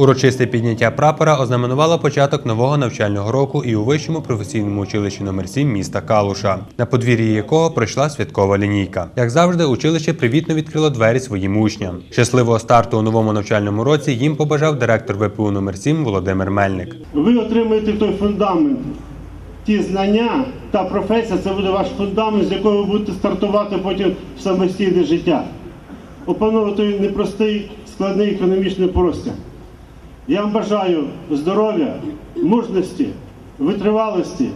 Урочисте підняття прапора ознаменувало початок нового навчального року і у вищому професійному училищі номер 7 міста Калуша, на подвір'ї якого пройшла святкова лінійка. Як завжди, училище привітно відкрило двері своїм учням. Щасливого старту у новому навчальному році їм побажав директор ВПУ номер 7 Володимир Мельник. Ви отримаєте той фундамент, ті знання, та професія це буде ваш фундамент, з якого ви будете стартувати потім в самостійне життя. Опановувати непростий, складний економічний простір. Я вам бажаю здоров'я, мужності, витривалості.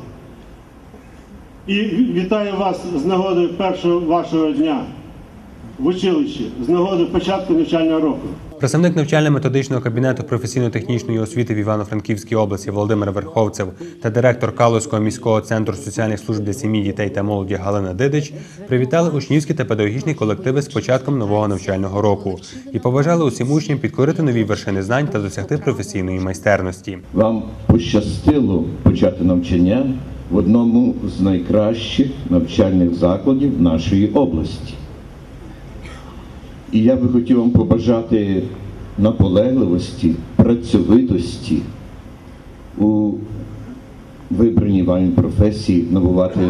І вітаю вас з нагоди першого вашого дня в училищі, з нагоди початку навчального року. Представник навчально-методичного кабінету професійно-технічної освіти в Івано-Франківській області Володимир Верховцев та директор Калузького міського центру соціальних служб для сім'ї, дітей та молоді Галина Дидич привітали учнівські та педагогічні колективи з початком нового навчального року і побажали усім учням підкорити нові вершини знань та досягти професійної майстерності. Вам пощастило почати навчання в одному з найкращих навчальних закладів нашої області. І я би хотів вам побажати наполегливості, працьовитості у вибраній вами професії набувати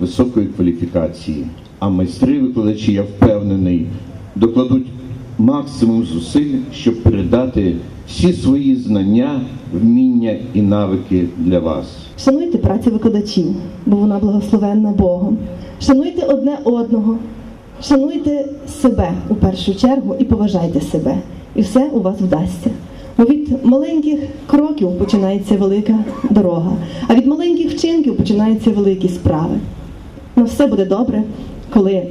високої кваліфікації. А майстри викладачі, я впевнений, докладуть максимум зусиль, щоб передати всі свої знання, вміння і навики для вас. Шануйте працю викладачів, бо вона благословенна Богом. Шануйте одне одного, шануйте себе у першу чергу і поважайте себе. І все у вас вдасться. Бо від маленьких кроків починається велика дорога, а від маленьких вчинків починаються великі справи. Ну, все буде добре, коли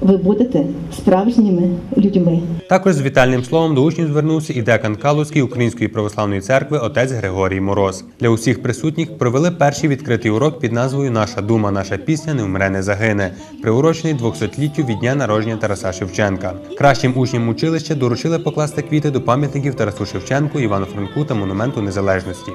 ви будете справжніми людьми. Також з вітальним словом до учнів звернувся і декан Калузької Української православної церкви отець Григорій Мороз. Для усіх присутніх провели перший відкритий урок під назвою Наша дума, наша пісня не вмре, не загине, приурочений 200-літтю від дня народження Тараса Шевченка. Кращим учням училища доручили покласти квіти до пам'ятників Тарасу Шевченку, Івану Франку та монументу незалежності.